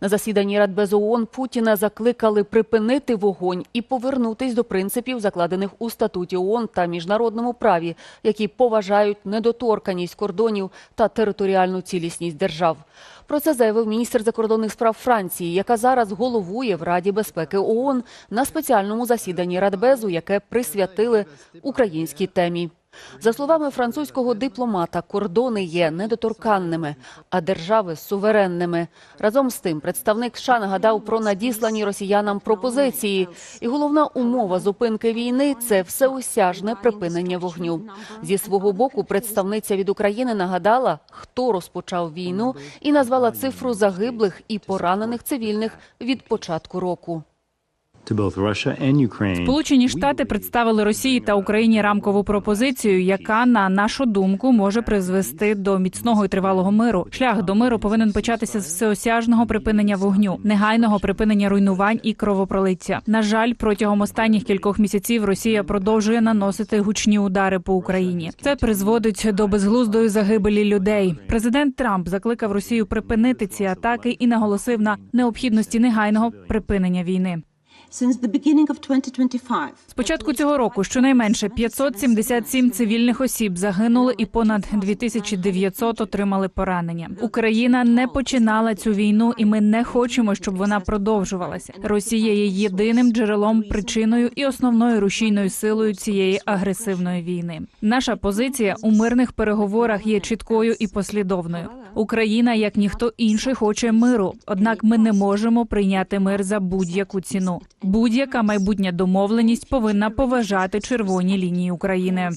На засіданні Радбезу ООН Путіна закликали припинити вогонь і повернутись до принципів, закладених у статуті ООН та міжнародному праві, які поважають недоторканість кордонів та територіальну цілісність держав. Про це заявив міністр закордонних справ Франції, яка зараз головує в Раді безпеки ООН на спеціальному засіданні Радбезу, яке присвятили українській темі. За словами французького дипломата, кордони є недоторканними, а держави суверенними. Разом з тим, представник США нагадав про надіслані росіянам пропозиції. І головна умова зупинки війни це всеосяжне припинення вогню. Зі свого боку, представниця від України нагадала, хто розпочав війну, і назвала цифру загиблих і поранених цивільних від початку року. Сполучені Штати представили Росії та Україні рамкову пропозицію, яка, на нашу думку, може призвести до міцного і тривалого миру. Шлях до миру повинен початися з всеосяжного припинення вогню, негайного припинення руйнувань і кровопролиття. На жаль, протягом останніх кількох місяців Росія продовжує наносити гучні удари по Україні. Це призводить до безглуздої загибелі людей. Президент Трамп закликав Росію припинити ці атаки і наголосив на необхідності негайного припинення війни. Since the beginning of 2025, З початку цього року щонайменше 577 цивільних осіб загинули і понад 2900 отримали поранення. Україна не починала цю війну, і ми не хочемо, щоб вона продовжувалася. Росія є єдиним джерелом, причиною і основною рушійною силою цієї агресивної війни. Наша позиція у мирних переговорах є чіткою і послідовною. Україна, як ніхто інший, хоче миру. Однак ми не можемо прийняти мир за будь-яку ціну. Будь-яка майбутня домовленість повинна поважати червоні лінії України.